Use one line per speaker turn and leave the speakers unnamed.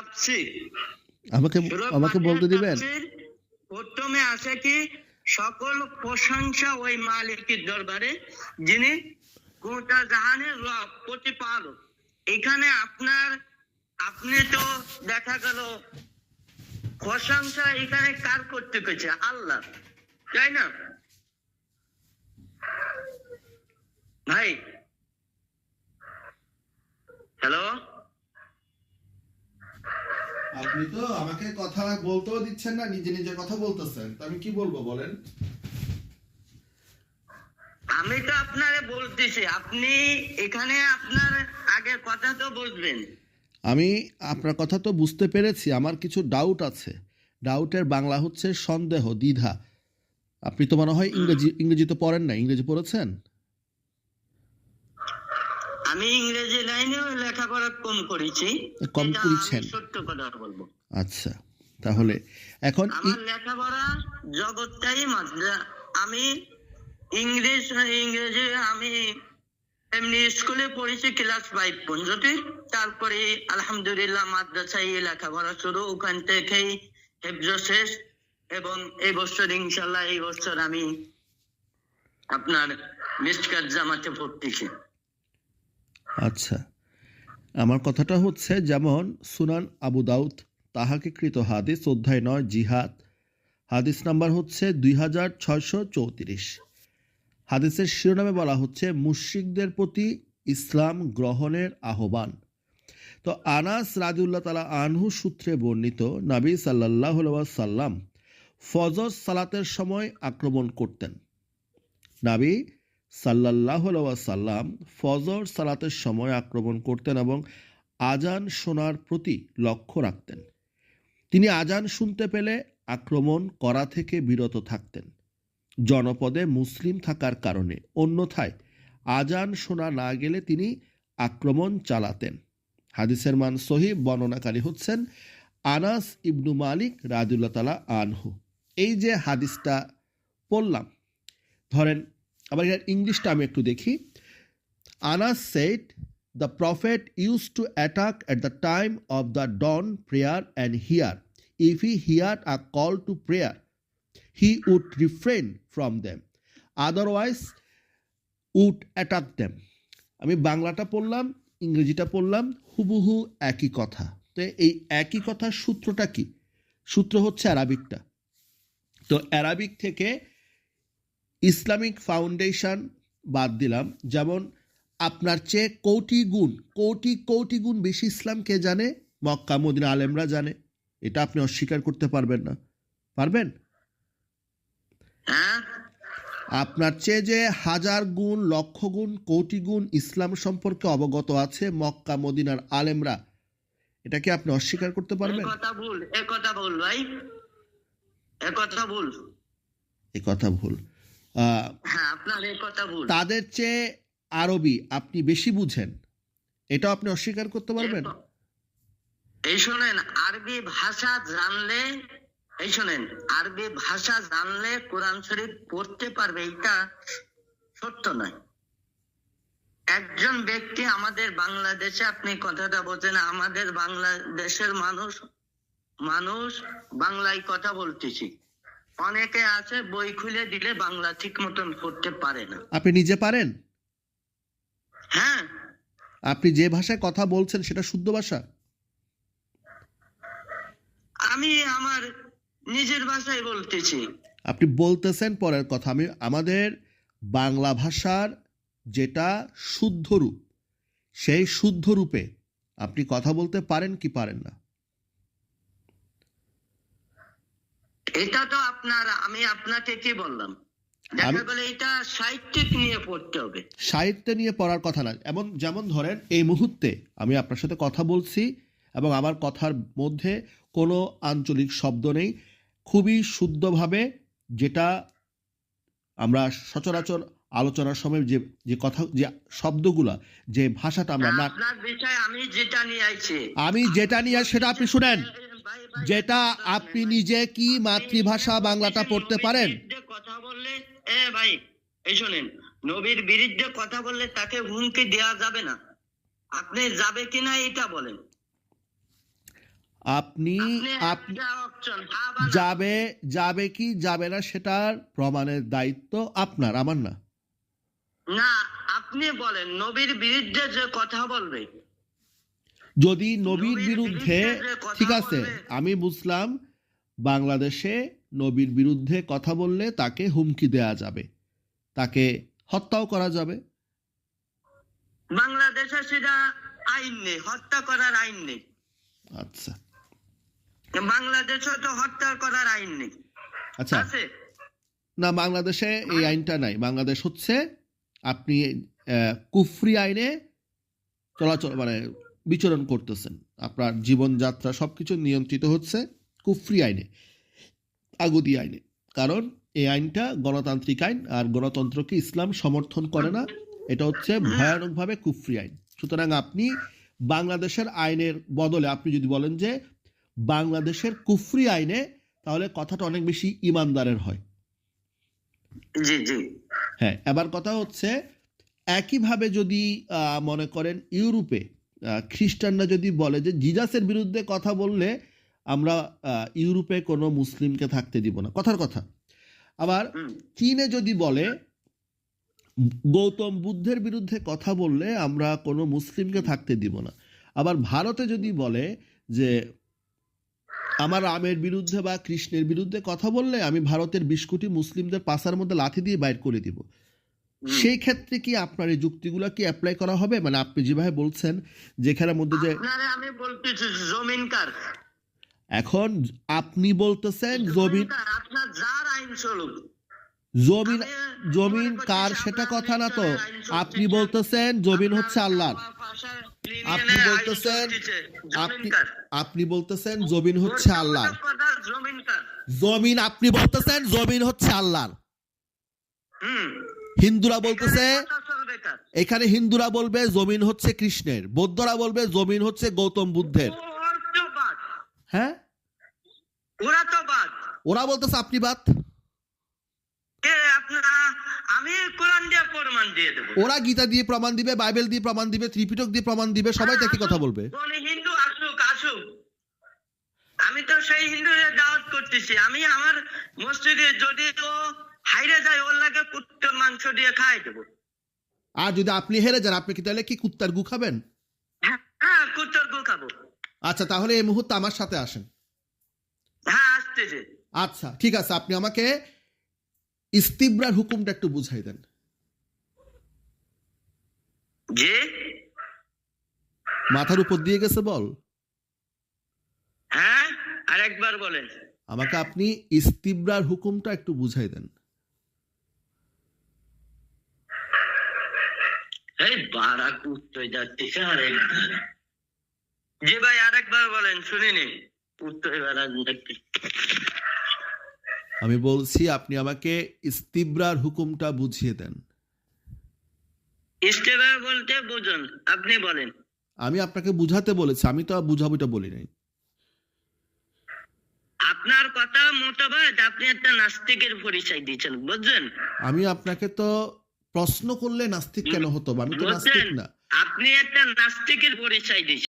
তাফসির
আমাকে আমাকে বলতে দিবেন?
প্রথমে আছে কি সকল প্রশংসা ওই মালিকের দরবারে যিনি গোটা জাহানের রব প্রতিপালক। এখানে আপনার আপনি তো দেখা গেল প্রশংসা এখানে কার করতে গেছে আল্লাহ। তাই না? ভাই। হ্যালো?
আপনি তো আমাকে কথা বলতেও দিচ্ছেন না নিজে নিজে কথা বলতেছেন। তো আমি কি বলব বলেন?
আমি তো আপনারে বলতেছি আপনি এখানে আপনার আগে কথা তো বলবেন।
আমি আপনার কথা তো বুঝতে পেরেছি আমার কিছু ডাউট আছে। ডাউটের বাংলা হচ্ছে সন্দেহ দ্বিধা। আপনি তো মনে হয় ইংরেজি ইংরেজি তো পড়েন না ইংরেজি পড়েছেন?
আমি ইংরেজি লাইনেও লেখাপড়া কম করেছি।
কম করেছেন।
সত্য কথা বলব।
আচ্ছা তাহলে এখন
আমার লেখাপড়া জগৎটাই আমি ইংলিশ ইংরেজি আমি এমনি স্কুলে পড়েছি ক্লাস ফাইভ পর্যন্ত। তারপরে আলহামদুলিল্লাহ মাদ্রাসায় লেখাপড়া শুরু। ওখান থেকেই হেফজ শেষ। এবং এই বছর ইনশাল্লাহ এই বছর আমি আপনার মিসকাত জামাতে পড়তেছি
আচ্ছা। আমার কথাটা হচ্ছে, যেমন সুনান আবু দাউদ, তাহাকে কৃত হাদিস, অধ্যায় নয়, জিহাদ। হাদিস নাম্বার হচ্ছে দুই হাজার ছয়শো চৌত্রিশ। হাদিসের শিরোনামে বলা হচ্ছে, মুশ্রিকদের প্রতি ইসলাম গ্রহণের আহ্বান। তো আনাস রাজিউল্লাহ তালা আনহু সূত্রে বর্ণিত, নাবী সাল্লাহ সাল্লাম ফজর সালাতের সময় আক্রমণ করতেন। নাবী সাল্লাহ সাল্লাম ফজর সালাতের সময় আক্রমণ করতেন এবং আজান শোনার প্রতি লক্ষ্য রাখতেন। তিনি আজান শুনতে পেলে আক্রমণ করা থেকে বিরত থাকতেন। জনপদে মুসলিম থাকার কারণে, অন্যথায় আজান শোনা না গেলে তিনি আক্রমণ চালাতেন। হাদিসের মান সহি বর্ণনাকারী হচ্ছেন আনাস ইবনু মালিক রাজুল্লাহ তালা আনহু। এই যে হাদিসটা পড়লাম, ধরেন আবার এর ইংলিশটা আমি একটু দেখি। Anas said the prophet used to attack at the time of the dawn prayer and here if he hear a call to prayer he would refrain from them otherwise would attack them আমি বাংলাটা পড়লাম, ইংরেজিটা পড়লাম, হুবহু একই কথা। তো এই একই কথার সূত্রটা কি? সূত্র হচ্ছে অ্যারাবিকটা তো অ্যারাবিক থেকে ইসলামিক ফাউন্ডেশন বাদ দিলাম। যেমন আপনার চেয়ে কোটি গুণ কোটি কোটি গুণ বেশি ইসলাম কে জানে? মক্কা মদিনা আলেমরা জানে। এটা আপনি অস্বীকার করতে পারবেন না। পারবেন?
হ্যাঁ।
আপনার চেয়ে যে হাজার গুণ লক্ষ গুণ কোটি গুণ ইসলাম সম্পর্কে অবগত আছে মক্কা মদিনার আলেমরা এটা কি আপনি অস্বীকার করতে পারবেন?
কথা ভুল এ কথা ভুল ভাই। এ কথা ভুল।
এ কথা ভুল।
হ্যাঁ
তাদের চেয়ে আরবি আপনি বেশি বুঝেন। এটা আপনি অস্বীকার করতে পারবেন?
এই শোনেন আরবি ভাষা জানলে এই শোনেন আরবি ভাষা জানলে কোরআন শরীফ পড়তে পারবে এটা সত্য নয়। একজন ব্যক্তি আমাদের বাংলাদেশে আপনি কথাটা বলছেন আমাদের বাংলাদেশের মানুষ মানুষ বাংলায় কথা বলতেছি। অনেকে আছে বই খুলে দিলে বাংলা ঠিক মতন পড়তে পারে না।
আপনি নিজে পারেন?
হ্যাঁ।
আপনি যে ভাষায় কথা বলছেন সেটা শুদ্ধ ভাষা?
আমি আমার নিজের ভাষায় বলতেছি।
আপনি বলতেছেন পরের কথা। আমি আমাদের বাংলা ভাষার যেটা শুদ্ধ রূপ সেই শুদ্ধ রূপে আপনি কথা বলতে পারেন কি পারেন না?
এটা তো আপনার আমি আপনাকে কি বললাম। দেখা
আমি-
এটা সাহিত্যিক নিয়ে পড়তে হবে।
সাহিত্য নিয়ে পড়ার কথা না। এমন যেমন ধরেন এই মুহূর্তে আমি আপনার সাথে কথা বলছি এবং আমার কথার মধ্যে কোনো আঞ্চলিক শব্দ নেই। খুবই শুদ্ধভাবে যেটা আমরা সচরাচর আলোচনার সময় যে যে কথা যে শব্দগুলা যে ভাষাটা আমরা
আমি যেটা নিয়ে আইছি
আমি যেটা নিয়ে সেটা আপনি শুনেন। যেটা আপনি নিজে কি মাতৃভাষা বাংলাটা পড়তে পারেন
কথা বললে এ ভাই এই শোনেন নবীর বিরুদ্ধে কথা বললে তাকে হুমকি দেওয়া যাবে না আপনি যাবে কিনা এটা বলেন
আপনি? যাবে যাবে কি, যাবে না সেটার প্রমাণের দায়িত্ব আপনার, আমার না
না, আপনি বলেন, নবীর বিরুদ্ধে যে কথা বলবে
যদি নবীর বিরুদ্ধে ঠিক আছে আমি বুঝলাম বাংলাদেশে নবীর বিরুদ্ধে কথা বললে তাকে হুমকি দেয়া যাবে তাকে হত্যাও করা যাবে।
বাংলাদেশে সেটা আইন নেই হত্যা করার আইন নেই।
আচ্ছা।
বাংলাদেশে তো হত্যা করার আইন নেই।
আচ্ছা। না বাংলাদেশে এই আইনটা নাই। বাংলাদেশ হচ্ছে আপনি কুফরি আইনে চলাচল মানে বিচরণ করতেছেন। আপনার জীবনযাত্রা সবকিছু নিয়ন্ত্রিত হচ্ছে কুফরি আইনে আগুদি আইনে। কারণ এই আইনটা গণতান্ত্রিক আইন আর গণতন্ত্রকে ইসলাম সমর্থন করে না। এটা হচ্ছে ভয়ানকভাবে কুফরি আইন। সুতরাং আপনি বাংলাদেশের আইনের বদলে আপনি যদি বলেন যে বাংলাদেশের কুফরি আইনে তাহলে কথাটা অনেক বেশি ইমানদারের হয়।
জি জি।
হ্যাঁ এবার কথা হচ্ছে একইভাবে যদি মনে করেন ইউরোপে খ্রিস্টানরা যদি বলে যে জিজাসের বিরুদ্ধে কথা বললে আমরা ইউরোপে কোনো মুসলিমকে থাকতে দিব না। কথার কথা। আবার চীনে যদি বলে গৌতম বুদ্ধের বিরুদ্ধে কথা বললে আমরা কোনো মুসলিমকে থাকতে দিব না। আবার ভারতে যদি বলে যে আমার রামের বিরুদ্ধে বা কৃষ্ণের বিরুদ্ধে কথা বললে আমি ভারতের বিশ কোটি মুসলিমদের পাশার মধ্যে লাথি দিয়ে বাইর করে দিব। সেই ক্ষেত্রে কি আপনার এই যুক্তিগুলো কি অ্যাপ্লাই করা হবে? মানে আপনি যেভাবে বলছেন যেখানের মধ্যে যে
আমি বলতেছি জমিনকার
এখন আপনি বলতেছেন জমিন
আপনার যার আইন চলুক।
জমিন জমিন কার সেটা কথা না তো। আপনি বলতেছেন জমিন হচ্ছে আল্লাহর। আপনি বলতেছেন আপনি আপনি বলতেছেন জমিন হচ্ছে আল্লাহর। জমিন আপনি বলতেছেন জমিন হচ্ছে আল্লাহর।
হুম।
হিন্দুরা বলতেছে
এখানে
হিন্দুরা বলবে জমিন হচ্ছে কৃষ্ণের বৌদ্ধরা বলবে জমিন হচ্ছে গৌতম বুদ্ধের। হ্যাঁ?
ওরা তো বাদ
ওরা বলতেছে আপনি বাদ।
আমি কোরআন দিয়ে প্রমাণ দিয়ে দেবো।
ওরা গীতা দিয়ে প্রমাণ দিবে বাইবেল দিয়ে প্রমাণ দিবে ত্রিপিটক দিয়ে প্রমাণ দিবে সবাই একই কথা বলবে।
হিন্দু আসুক আসুক। আমি তো সেই হিন্দুদের দাওয়াত করতেছি। আমি আমার মসজিদে যদি হাইরে যায় ওর লাগে কুত্তর মাংস দিয়ে খাই দেবো।
আর যদি আপনি হেরে যান আপনি কি তাহলে কি কুত্তার গু খাবেন?
হ্যাঁ, হ্যাঁ গু খাব।
আচ্ছা তাহলে এই মুহূর্তে আমার সাথে আসেন।
হ্যাঁ আসতেছে
আচ্ছা ঠিক আছে আপনি আমাকে ইস্তিব্রার হুকুমটা একটু বুঝাই দেন।
যে
মাথার উপর দিয়ে গেছে বল।
হ্যাঁ আরেকবার বলেন।
আমাকে আপনি ইস্তিব্রার হুকুমটা একটু বুঝাই দেন।
এই বারা কুত্তর যাচ্ছে আরেকবার জি ভাই আরেকবার বলেন শুনিনি। উত্তর বারা
আমি বলছি আপনি আমাকে ইস্তিব্রার হুকুমটা বুঝিয়ে দেন।
ইস্তেবার বলতে বুঝুন আপনি বলেন।
আমি আপনাকে বুঝাতে বলেছি আমি তো আর বুঝাবুটা বলি নাই।
আপনার কথা মতবাদ আপনি একটা নাস্তিকের পরিচয় দিচ্ছেন বুঝছেন?
আমি আপনাকে তো প্রশ্ন করলে নাস্তিক কেন হতো? আমি তো নাস্তিক না।
আপনি একটা নাস্তিকের পরিচয় দিচ্ছেন